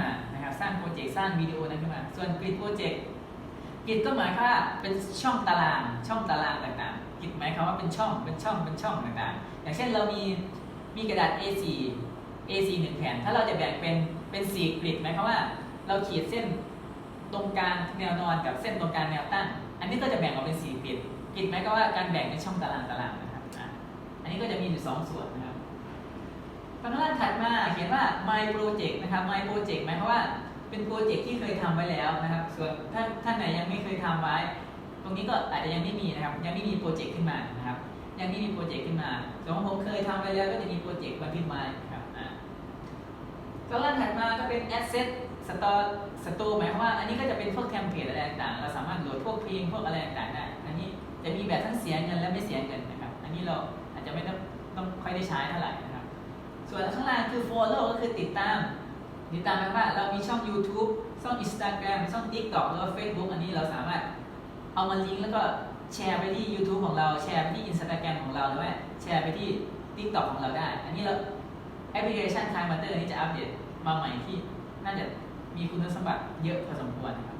มานะครับสร้างโปรเจกต์สร้างวิดีโอนั้นขึ้นมา ส่วนกริดโปรเจกต์กริดก็หมายค่าเป็นช่องตารางช่องตารางต่างๆกริดหมายความว่าเป็นช่องเป็นช่องเป็นช่องต่างๆ อย่างเช่นเรามีมีกระดาษ A4 A4 หนึ่งแผ่นถ้าเราจะแบ่งเป็นเป็นสี่กริดหมายความว่า เราขีดเส้นตรงกลางแนวนอนกับเส้นตรงกลางแนวตั้ง อันนี้ก็จะแบ่งออกเป็นสี่กริดกริดหมายความว่าการแบ่งเป็นช่องตารางตารางนะครับอันนี้ก็จะมีอยู่สองส่วนนะครับ ข้างล่างถัดมาเขียนว่า my project นะครับ my project หมายความว่าเป็นโปรเจกต์ที่เคยทำไว้แล้วนะครับ ส่วนถ้าท่านไหนยังไม่เคยทำไว้ ตรงนี้ก็อาจจะยังไม่มีนะครับ ยังไม่มีโปรเจกต์ขึ้นมานะครับ ยังไม่มีโปรเจกต์ขึ้นมาส่วนของผมเคยทำไว้แล้วก็จะมีโปรเจกต์บันทึกไว้นะครับอ่าข้างล่างถัดมาก็เป็น asset store store หมายความว่า อันนี้ก็จะเป็นพวกเทมเพลตอะไรต่างๆ เราสามารถโหลดพวกเพลงพวกอะไรต่างๆได้ อันนี้จะมีแบบทั้งเสียเงินและไม่เสียเงินนะครับ อันนี้เราอาจจะไม่ต้องต้องค่อยได้ใช้เท่าไหร่นะครับ ส่วนข้างล่าง คือ follow ก็คือติดตาม ติดตามแปลว่าเรามีช่อง YouTube ช่อง Instagram ช่อง TikTok หรือว่า Facebook อันนี้เราสามารถเอามาลิงก์แล้วก็แชร์ไปที่ YouTube ของเราแชร์ไปที่ Instagram ของเราหรือว่าแชร์ไปที่ TikTok ของเราได้ อันนี้เราแอปพลิเคชัน Time Matter นี้จะอัปเดตมาใหม่ที่น่าจะมีคุณสมบัติเยอะพอสมควรครับ